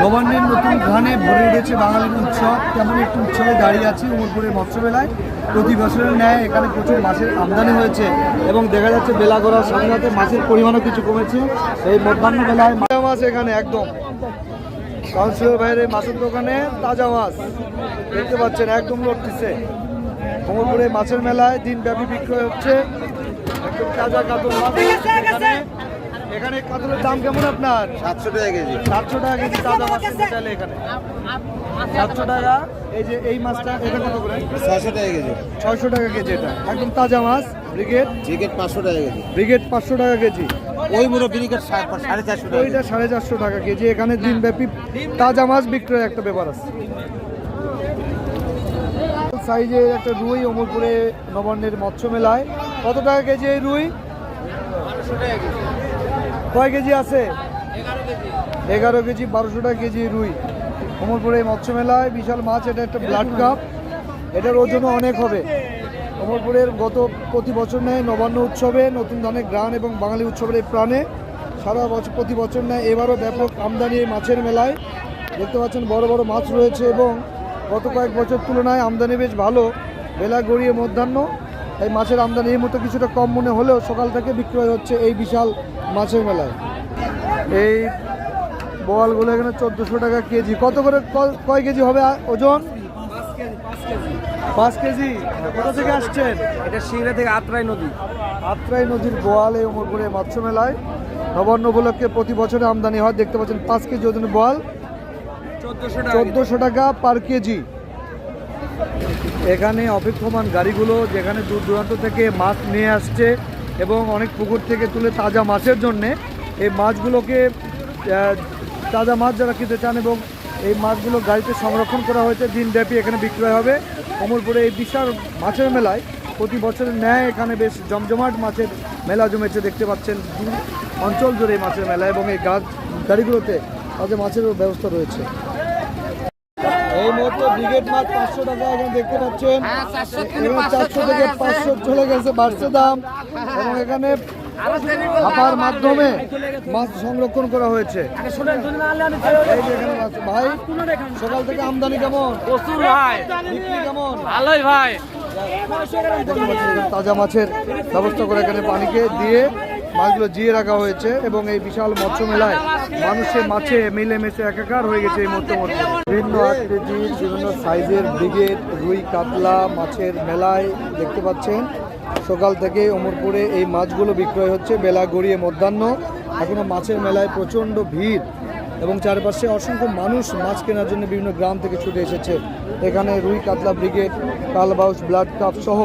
নবান্নের নতুন গানে ভরে উঠেছে বাঙালির উৎসব। তেমন একটি উৎসবে দাঁড়িয়ে আছি উমরপুরের মৎস্যমেলায় প্রতি বছরের ন্যায় এখানে প্রচুর মাছের আমদানি হয়েছে এবং দেখা যাচ্ছে বেলা করার সাথে সাথে মাছের পরিমাণও কিছু কমেছে। এই মধ্যাহ্ন বেলায় মাছ মাছ এখানে একদম। কাউন্সিলর বাইরে মাছের দোকানে তাজা মাছ। দেখতে পাচ্ছেন একদম লড়তেছে। কোমরপুরে মাছের মেলায় দিনব্যাপী বিক্রয় হচ্ছে। একদম তাজা কাতল মাছ। এখানে এখানে কাতলের দাম কেমন আপনার? সাতশো টাকা কেজি। সাতশো টাকা কেজি তাজা মাছ কিনতে চাইলে এখানে। সাতশো টাকা। এই যে এই মাছটা এটা কত করে? ছয়শো টাকা কেজি। ছয়শো টাকা কেজি এটা। একদম তাজা মাছ। ব্রিগেড? চিকেন পাঁচশো টাকা কেজি। ব্রিগেড পাঁচশো টাকা কেজি। ওই মুড়ো বিরিকেট সাড়ে চারশো টাকা ওইটা সাড়ে চারশো টাকা কেজি। এখানে দিনব্যাপী তাজা মাছ বিক্রয়ের একটা ব্যাপার আছে। সাইজের একটা রুই অমরপুরে নবান্নের মৎস্য মেলায়। কত টাকা কেজি এই রুই? কয় কেজি আছে? এগারো কেজি বারোশো টাকা কেজি রুই। অমরপুরে মৎস্য মেলায় বিশাল মাছ, এটা একটা ব্লাড কাপ এটার ওজনও অনেক হবে। অমরপুরের গত প্রতি বছর নেয় নবান্ন উৎসবে নতুন ধানের গ্রান এবং বাঙালি উৎসবের এই প্রাণে। সারা বছর প্রতি বছর নেয় এবারও ব্যাপক আমদানি এই মাছের মেলায়। দেখতে পাচ্ছেন বড় বড় মাছ রয়েছে এবং গত কয়েক বছর তুলনায় আমদানি বেশ ভালো। বেলা গড়িয়ে মধ্যাহ্ন এই মাছের আমদানি এই মতো কিছুটা কম মনে হলেও সকাল থেকে বিক্রয় হচ্ছে এই বিশাল মাছের মেলায়। এই বোয়ালগুলো এখানে চোদ্দোশো টাকা কেজি। কত করে কয় কেজি হবে ওজন? পাঁচ কেজি। কোথা থেকে আসছেন? এটা সিংড়া থেকে আত্রাই নদী। আত্রাই নদীর বোয়াল এই অমরপুরে মৎস্য মেলায়। নবান্ন উপলক্ষে প্রতি বছরে আমদানি হয় দেখতে পাচ্ছেন পাঁচ কেজি ওজনের বোয়াল চোদ্দোশো টাকা পার কেজি। এখানে অপেক্ষমান গাড়িগুলো যেখানে দূর দূরান্ত থেকে মাছ নিয়ে আসছে এবং অনেক পুকুর থেকে তুলে তাজা মাছের জন্যে। এই মাছগুলোকে তাজা মাছ যারা কিনতে চান এবং এই মাছগুলো গাড়িতে সংরক্ষণ করা হয়েছে, দিনব্যাপী এখানে বিক্রয় হবে। অমরপুরে এই বিশাল মাছের মেলায় প্রতি বছরের ন্যায় এখানে বেশ জমজমাট মাছের মেলা জমেছে, দেখতে পাচ্ছেন অঞ্চল জুড়ে মাছের মেলা এবং এই গাছ, গাড়িগুলোতে তাদের মাছেরও ব্যবস্থা রয়েছে। এই মুহূর্তে ব্রিগেড মাছ পাঁচশো টাকা এখানে দেখতে পাচ্ছেন। এবং চারশো থেকে পাঁচশো চলে গেছে। বাড়ছে দাম। এবং এখানে হাঁপার মাধ্যমে মাছ সংরক্ষণ করা হয়েছে। ভাই সকাল থেকে আমদানি কেমন? প্রচুর ভাই। কেমন? ভালোই ভাই। তাজা মাছের ব্যবস্থা করে এখানে পানিকে দিয়ে মাছগুলো জিয়ে রাখা হয়েছে এবং এই বিশাল মৎস্য মেলায় মানুষের মাছে মিলেমিশে একাকার হয়ে গেছে এই মধ্যে মধ্যে। বিভিন্ন আকৃতির বিভিন্ন সাইজের ব্রিগেড, রুই, কাতলা মাছের মেলায় দেখতে পাচ্ছেন। সকাল থেকে অমরপুরে এই মাছগুলো বিক্রয় হচ্ছে বেলা গড়িয়ে মধ্যাহ্ন। এখনও মাছের মেলায় প্রচণ্ড ভিড় এবং চারপাশে অসংখ্য মানুষ মাছ কেনার জন্য বিভিন্ন গ্রাম থেকে ছুটে এসেছে। এখানে রুই, কাতলা ব্রিগেড, কালবাউস, ব্লাড কাপ সহ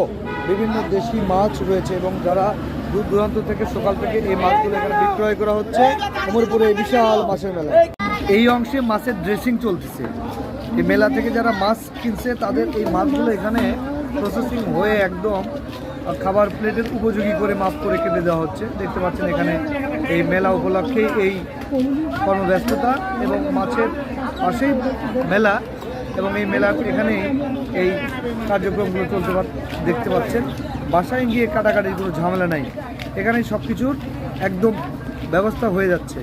বিভিন্ন দেশি মাছ রয়েছে এবং যারা দূর দূরান্ত থেকে সকাল থেকে এই মাছগুলো এখানে বিক্রয় করা হচ্ছে। অমরপুরে বিশাল মাছের মেলা। এই অংশে মাছের ড্রেসিং চলতেছে। এই মেলা থেকে যারা মাছ কিনছে, তাদের এই মাছগুলো এখানে প্রসেসিং হয়ে একদম খাবার প্লেটের উপযোগী করে মাপ করে কেটে দেওয়া হচ্ছে। দেখতে পাচ্ছেন এখানে এই মেলা উপলক্ষে এই কর্মব্যস্ততা এবং মাছের পাশেই মেলা এবং এই মেলা এখানে এই কার্যক্রমগুলো চলতে দেখতে পাচ্ছেন। বাসায় গিয়ে কাটাকাটির কোনো ঝামেলা নাই। এখানে সব কিছুর একদম ব্যবস্থা হয়ে যাচ্ছে।